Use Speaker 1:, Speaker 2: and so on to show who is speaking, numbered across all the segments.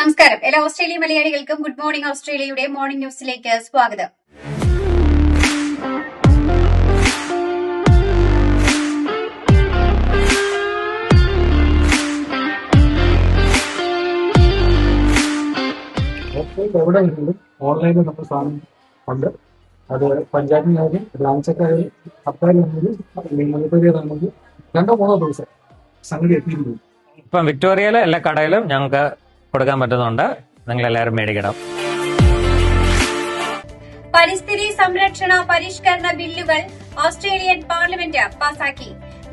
Speaker 1: നമസ്കാരം. എല്ലാ ഓസ്ട്രേലിയ മലയാളികൾക്കും ഗുഡ് മോർണിംഗ് ഓസ്ട്രേലിയയുടെ മോർണിംഗ് ന്യൂസിലേക്ക് സ്വാഗതം.
Speaker 2: എവിടെ ഉണ്ടെങ്കിലും ഓൺലൈനിൽ നമ്മുടെ സാധനം ഉണ്ട്. അത് പഞ്ചായത്തിനായാലും ബ്രാഞ്ചൊക്കെ ആയാലും സർക്കാരിലാണെങ്കിലും മുനിസിപ്പാലിറ്റിയിലാണെങ്കിലും രണ്ടോ മൂന്നോ ദിവസം സംഗതി എത്തിയിരുന്നു
Speaker 3: ഇപ്പം വിക്ടോറിയയിലെ എല്ലാ കടയിലും ഞങ്ങൾക്ക് കൊടുക്കാൻ പറ്റുന്നുണ്ട്. നിങ്ങൾ എല്ലാവരും മേടിക്കണം.
Speaker 1: പരിസ്ഥിതി സംരക്ഷണ പരിഷ്കരണ ബില്ലുകൾ ഓസ്ട്രേലിയൻ പാർലമെന്റ് പാസാക്കി.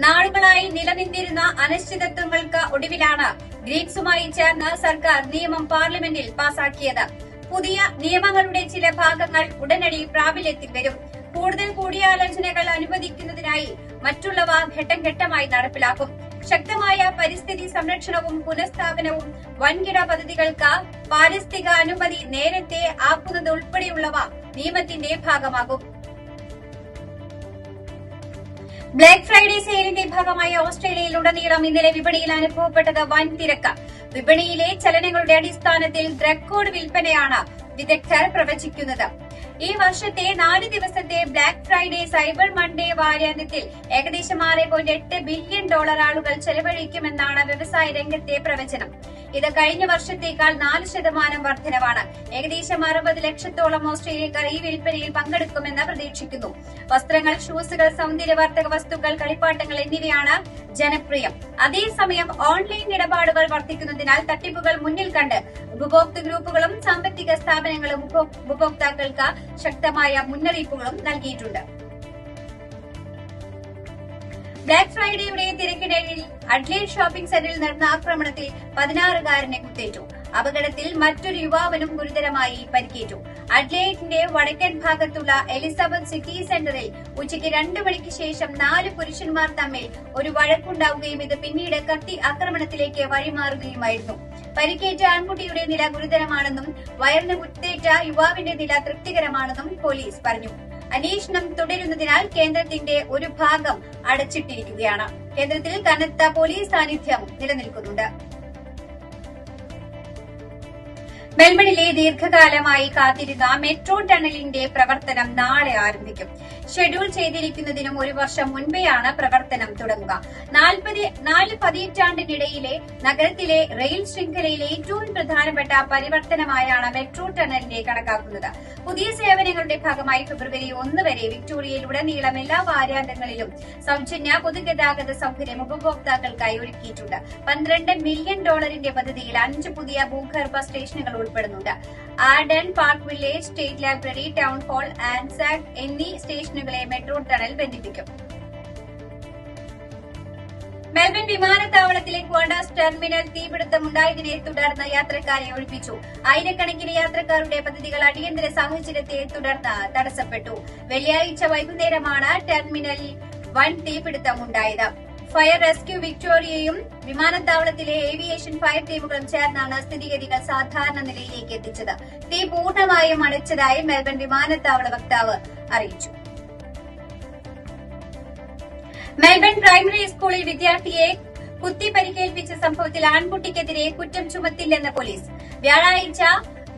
Speaker 1: നാളുകളായി നിലനിന്നിരുന്ന അനിശ്ചിതത്വങ്ങൾക്ക് ഒടുവിലാണ് ഗ്രീക്സുമായി ചേർന്ന് സർക്കാർ നിയമം പാർലമെന്റിൽ പാസാക്കിയത്. പുതിയ നിയമങ്ങളുടെ ചില ഭാഗങ്ങൾ ഉടനടി പ്രാബല്യത്തിൽ വരും. കൂടുതൽ കൂടിയാലോചനകൾ അനുവദിക്കുന്നതിനായി മറ്റുള്ളവ ഘട്ടം ഘട്ടമായി നടപ്പിലാക്കും. ശക്തമായ പരിസ്ഥിതി സംരക്ഷണവും പുനഃസ്ഥാപനവും വൻകിട പദ്ധതികൾക്ക് പാരിസ്ഥിതിക അനുമതി നേരത്തെ ആക്കുന്നത് ഉൾപ്പെടെയുള്ളവ നിയമത്തിന്റെ ഭാഗമാകും. ബ്ലാക്ക് ഫ്രൈഡേ സെയിലിന്റെ ഭാഗമായി ഓസ്ട്രേലിയയിലുടനീളം ഇന്നലെ വിപണിയിൽ അനുഭവപ്പെട്ടത് വൻ തിരക്ക്. വിപണിയിലെ ചലനങ്ങളുടെ അടിസ്ഥാനത്തിൽ റെക്കോർഡ് വിൽപ്പനയാണ് വിദഗ്ധർ പ്രവചിക്കുന്നത്. ഈ വർഷത്തെ നാല് ദിവസത്തെ ബ്ലാക്ക് ഫ്രൈഡേ സൈബർ മൺഡേ വാരാന്ത്യത്തിൽ ഏകദേശം ആറ് പോയിന്റ് എട്ട് ബില്യൺ ഡോളർ ആളുകൾ ചെലവഴിക്കുമെന്നാണ് വ്യവസായ രംഗത്തെ പ്രവചനം. ഇത് കഴിഞ്ഞ വർഷത്തേക്കാൾ നാല് ശതമാനം വർധനവാണ്. ഏകദേശം അറുപത് ലക്ഷത്തോളം ഓസ്ട്രേലിയക്കാർ ഈ വിൽപ്പനയിൽ പങ്കെടുക്കുമെന്ന് പ്രതീക്ഷിക്കുന്നു. വസ്ത്രങ്ങൾ ഷൂസുകൾ സൗന്ദര്യവർദ്ധക വസ്തുക്കൾ കളിപ്പാട്ടങ്ങൾ എന്നിവയാണ് ജനപ്രിയം. അതേസമയം ഓൺലൈൻ ഇടപാടുകൾ വർദ്ധിക്കുന്നതിനാൽ തട്ടിപ്പുകൾ മുന്നിൽ കണ്ട് ഉപഭോക്തൃ ഗ്രൂപ്പുകളും സാമ്പത്തിക സ്ഥാപനങ്ങളും ഉപഭോക്താക്കൾക്ക് ശക്തമായ മുന്നറിയിപ്പുകളും നൽകിയിട്ടുണ്ട്. ബ്ലാക്ക് ഫ്രൈഡേയുടെ തിരക്കിടയിൽ അഡ്ലേഡ് ഷോപ്പിംഗ് സെന്ററിൽ നടന്ന ആക്രമണത്തിൽ പതിനാറുകാരനെ കുത്തേറ്റു. അപകടത്തിൽ മറ്റൊരു യുവാവനും ഗുരുതരമായി പരിക്കേറ്റു. അഡ്ലേഡിന്റെ വടക്കൻ ഭാഗത്തുള്ള എലിസബത്ത് സിറ്റി സെന്ററിൽ ഉച്ചയ്ക്ക് രണ്ടു മണിക്ക് ശേഷം നാല് പുരുഷന്മാർ തമ്മിൽ ഒരു വഴക്കുണ്ടാവുകയും ഇത് പിന്നീട് കത്തി ആക്രമണത്തിലേക്ക് വഴിമാറുകയുമായിരുന്നു. പരിക്കേറ്റ ആൺകുട്ടിയുടെ നില ഗുരുതരമാണെന്നും വയറിന് കുത്തേറ്റ യുവാവിന്റെ നില തൃപ്തികരമാണെന്നും പോലീസ് പറഞ്ഞു. അന്വേഷണം തുടരുന്നതിനാൽ കേന്ദ്രത്തിന്റെ ഒരു ഭാഗം അടച്ചിട്ടിരിക്കുകയാണ്. കേന്ദ്രത്തിൽ കനത്ത പോലീസ് സാന്നിധ്യം നിലനിൽക്കുന്നുണ്ട്. മെൽബണിലെ ദീർഘകാലമായി കാത്തിരുന്ന മെട്രോ ടണലിന്റെ പ്രവർത്തനം നാളെ ആരംഭിക്കും. ഷെഡ്യൂൾ ചെയ്തിരിക്കുന്നതിനും ഒരു വർഷം മുൻപെയാണ് പ്രവർത്തനം തുടങ്ങുക. നാൽപ്പത് നാല് പതിറ്റാണ്ടിനിടയിലെ നഗരത്തിലെ റെയിൽ ശൃംഖലയിലെ ഏറ്റവും പ്രധാനപ്പെട്ട പരിവർത്തനമായാണ് മെട്രോ ടണലിനെ കണക്കാക്കുന്നത്. പുതിയ സേവനങ്ങളുടെ ഭാഗമായി ഫെബ്രുവരി ഒന്ന് വരെ വിക്ടോറിയയിലുടനീളം എല്ലാ വാരാന്തങ്ങളിലും സൗജന്യ പൊതുഗതാഗത സൗകര്യം ഉപഭോക്താക്കൾക്കായി ഒരുക്കിയിട്ടുണ്ട്. പന്ത്രണ്ട് മില്യൺ ഡോളറിന്റെ പദ്ധതിയിൽ അഞ്ച് പുതിയ ഭൂഗർഭ സ്റ്റേഷനുകൾ ഉൾപ്പെടുന്നുണ്ട്. Arden Parkville State Library Town Hall Anzac എന്നീ സ്റ്റേഷനുകളെ മെട്രോ ടണൽ ബന്ധിപ്പിക്കും. മെൽബൺ വിമാനത്താവളത്തിലെ ക്വാണ്ടാസ് ടെർമിനൽ തീപിടുത്തമുണ്ടായതിനെ തുടർന്ന് യാത്രക്കാരെ ഒഴിപ്പിച്ചു. ആയിരക്കണക്കിന് യാത്രക്കാരുടെ പദ്ധതികൾ അടിയന്തര സാഹചര്യത്തെ തുടർന്ന് തടസ്സപ്പെട്ടു. വെള്ളിയാഴ്ച വൈകുന്നേരമാണ് ടെർമിനലിൽ വൻ തീപിടുത്തമുണ്ടായത് ഫയർ റെസ്ക്യൂ വിക്ടോറിയയും വിമാനത്താവളത്തിലെ ഏവിയേഷൻ ഫയർ ടീമുകളും ചേർന്നാണ് സ്ഥിതിഗതികൾ സാധാരണ നിലയിലേക്ക് എത്തിച്ചത്. തീ പൂർണമായും അടച്ചതായി മെൽബൺ വിമാനത്താവള വക്താവ് അറിയിച്ചു. മെൽബൺ പ്രൈമറി സ്കൂളിൽ വിദ്യാർത്ഥിയെ കുത്തി പരിക്കേൽപ്പിച്ച സംഭവത്തിൽ ആൺകുട്ടിക്കെതിരെ കുറ്റം ചുമത്തില്ലെന്ന് പോലീസ്. വ്യാഴാഴ്ച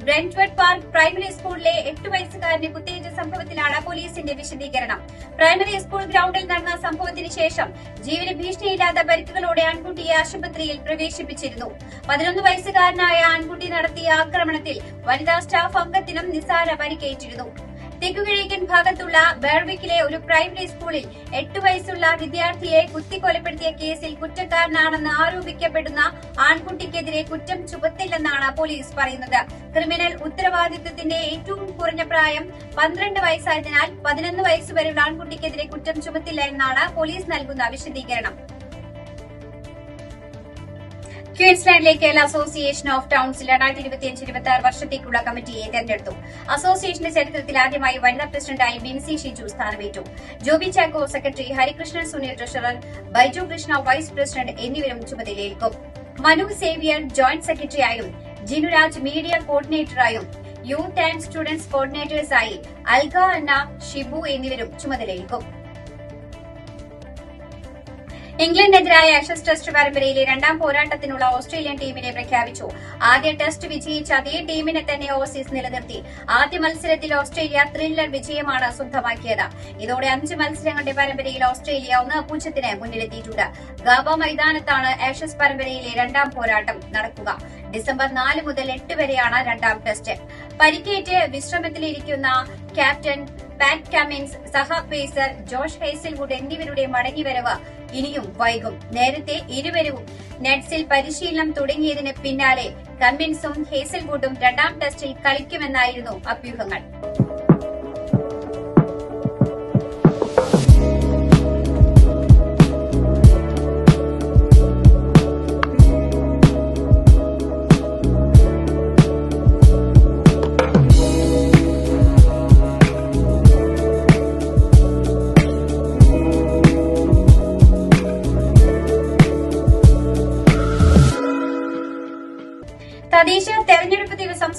Speaker 1: ബ്രെന്റ്വർഡ് പാർക്ക് പ്രൈമറി സ്കൂളിലെ എട്ട് വയസ്സുകാരനെ കുത്തേറ്റ സംഭവത്തിലാണ് പോലീസിന്റെ വിശദീകരണം. പ്രൈമറി സ്കൂൾ ഗ്രൌണ്ടിൽ നടന്ന സംഭവത്തിന് ശേഷം ജീവന് ഭീഷണിയില്ലാത്ത പരിക്കുകളോടെ ആൺകുട്ടിയെ ആശുപത്രിയിൽ പ്രവേശിപ്പിച്ചിരുന്നു. പതിനൊന്ന് വയസ്സുകാരനായ ആൺകുട്ടി നടത്തിയ ആക്രമണത്തിൽ വനിതാ സ്റ്റാഫ് അംഗത്തിനും നിസാര പരിക്കേറ്റിരുന്നു. തെക്കുകിഴക്കൻ ഭാഗത്തുള്ള ബെർവിക്കിലെ ഒരു പ്രൈമറി സ്കൂളിൽ എട്ട് വയസ്സുള്ള വിദ്യാർത്ഥിയെ കുത്തിക്കൊലപ്പെടുത്തിയ കേസിൽ കുറ്റക്കാരനാണെന്ന് ആരോപിക്കപ്പെടുന്ന ആൺകുട്ടിക്കെതിരെ കുറ്റം ചുമത്തില്ലെന്നാണ് പോലീസ് പറയുന്നത്. ക്രിമിനൽ ഉത്തരവാദിത്വത്തിന്റെ ഏറ്റവും കുറഞ്ഞ പ്രായം പന്ത്രണ്ട് വയസ്സായതിനാൽ പതിനൊന്ന് വയസ്സുവരെയുള്ള ആൺകുട്ടിക്കെതിരെ കുറ്റം ചുമത്തില്ല എന്നാണ് പോലീസ് നൽകുന്ന വിശദീകരണം. ക്വീൻസ്ലാൻഡിലെ കേരള അസോസിയേഷൻ ഓഫ് ടൌൺസിൽ രണ്ടായിരത്തി ഇരുപത്തിയഞ്ച് ഇരുപത്തി ആറ് വർഷത്തേക്കുള്ള കമ്മിറ്റിയെ തെരഞ്ഞെടുത്തു. അസോസിയേഷന്റെ ചരിത്രത്തിൽ ആദ്യമായി വനിതാ പ്രസിഡന്റായി Binsy Shiju സ്ഥാനമേറ്റു. Joby Chacko secretary Harikrishnan Sunil treasurer Baiju Krishna vice president എന്നിവരും ചുമതലയേൽക്കും. മനു സേവിയർ ജോയിന്റ് സെക്രട്ടറിയായും ജിനുരാജ് മീഡിയ കോർഡിനേറ്ററായും യൂത്ത് ആൻഡ് സ്റ്റുഡൻസ് കോർഡിനേറ്റേഴ്സായി അൽഗ അന്ന ഷിബു എന്നിവരും ചുമതലയേൽക്കും. ഇംഗ്ലണ്ടിനെതിരായ ആഷസ് ടെസ്റ്റ് പരമ്പരയിലെ രണ്ടാം പോരാട്ടത്തിനുള്ള ഓസ്ട്രേലിയൻ ടീമിനെ പ്രഖ്യാപിച്ചു. ആദ്യ ടെസ്റ്റ് വിജയിച്ച അതേ ടീമിനെ തന്നെ ഓസീസ് നിലനിർത്തി. ആദ്യ മത്സരത്തിൽ ഓസ്ട്രേലിയ ത്രില്ലർ വിജയമാണ് സ്വന്തമാക്കിയത്. ഇതോടെ അഞ്ച് മത്സരങ്ങളുടെ പരമ്പരയിൽ ഓസ്ട്രേലിയ ഒന്ന് പൂജ്യത്തിന് മുന്നിലെത്തിയിട്ടുണ്ട്. ഗാബ മൈതാനത്താണ് ആഷസ് പരമ്പരയിലെ രണ്ടാം പോരാട്ടം നടക്കുക. ഡിസംബർ നാല് മുതൽ എട്ട് വരെയാണ് രണ്ടാം ടെസ്റ്റ്. പരിക്കേറ്റ് വിശ്രമത്തിലിരിക്കുന്ന ക്യാപ്റ്റൻ പാറ്റ് കമിൻസ് സഹ പേസർ ജോഷ് ഹേസൽവുഡ് എന്നിവരുടെ മടങ്ങിവരവ് ഇനിയും വൈകും. നേരത്തെ ഇരുവരും നെറ്റ്സിൽ പരിശീലനം തുടങ്ങിയതിന് പിന്നാലെ കമ്മിൻസും ഹേസൽവുഡും രണ്ടാം ടെസ്റ്റിൽ കളിക്കുമെന്നായിരുന്നു അഭ്യൂഹങ്ങൾ.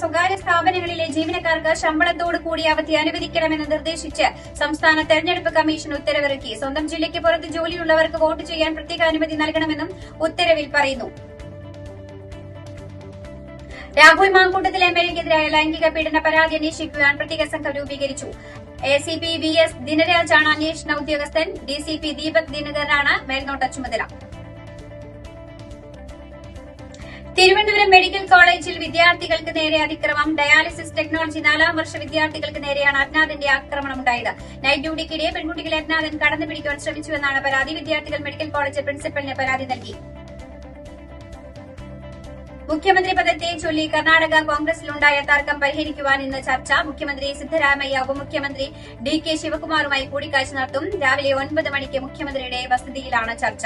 Speaker 1: സ്വകാര്യ സ്ഥാപനങ്ങളിലെ ജീവനക്കാർക്ക് ശമ്പളത്തോട് കൂടി അവധി അനുവദിക്കണമെന്ന് നിർദ്ദേശിച്ച് സംസ്ഥാന തെരഞ്ഞെടുപ്പ് കമ്മീഷൻ ഉത്തരവിറക്കി. സ്വന്തം ജില്ലയ്ക്ക് പുറത്ത് ജോലിയുള്ളവർക്ക് വോട്ട് ചെയ്യാൻ പ്രത്യേക അനുമതി നൽകണമെന്നും ഉത്തരവിൽ പറയുന്നു. രാഹുൽ മാങ്കൂട്ടത്തിൽ എം ലൈംഗിക പീഡന പരാതി അന്വേഷിക്കുവാൻ പ്രത്യേക സംഘം രൂപീകരിച്ചു. A C P V S ദിനരാജാണ് അന്വേഷണ ഉദ്യോഗസ്ഥൻ. ഡി സി പി ദീപക് ദിനകറാണ് മേൽനോട്ട ചുമതല. തിരുവനന്തപുരം മെഡിക്കൽ കോളേജിൽ വിദ്യാർത്ഥികൾക്ക് നേരെ അതിക്രമം. ഡയാലിസിസ് ടെക്നോളജി നാലാം വർഷ വിദ്യാർത്ഥികൾക്ക് നേരെയാണ് അജ്ഞാതന്റെ ആക്രമണം ഉണ്ടായത്. നൈറ്റ് ഡ്യൂട്ടിക്കിടെ പെൺകുട്ടികളെ അജ്ഞാതൻ കടന്നു പിടിക്കുവാൻ ശ്രമിച്ചുവെന്നാണ് പരാതി. വിദ്യാർത്ഥികൾ മെഡിക്കൽ കോളേജ് പ്രിൻസിപ്പലിന് പരാതി നൽകി. മുഖ്യമന്ത്രി പദത്തെ ചൊല്ലി കർണാടക കോൺഗ്രസിലുണ്ടായ തർക്കം പരിഹരിക്കുവാൻ ഇന്ന് ചർച്ച. മുഖ്യമന്ത്രി സിദ്ധരാമയ്യ ഉപമുഖ്യമന്ത്രി ഡി കെ ശിവകുമാറുമായി കൂടിക്കാഴ്ച നടത്തും. രാവിലെ ഒൻപത് മണിക്ക് മുഖ്യമന്ത്രിയുടെ വസതിയിലാണ് ചർച്ച.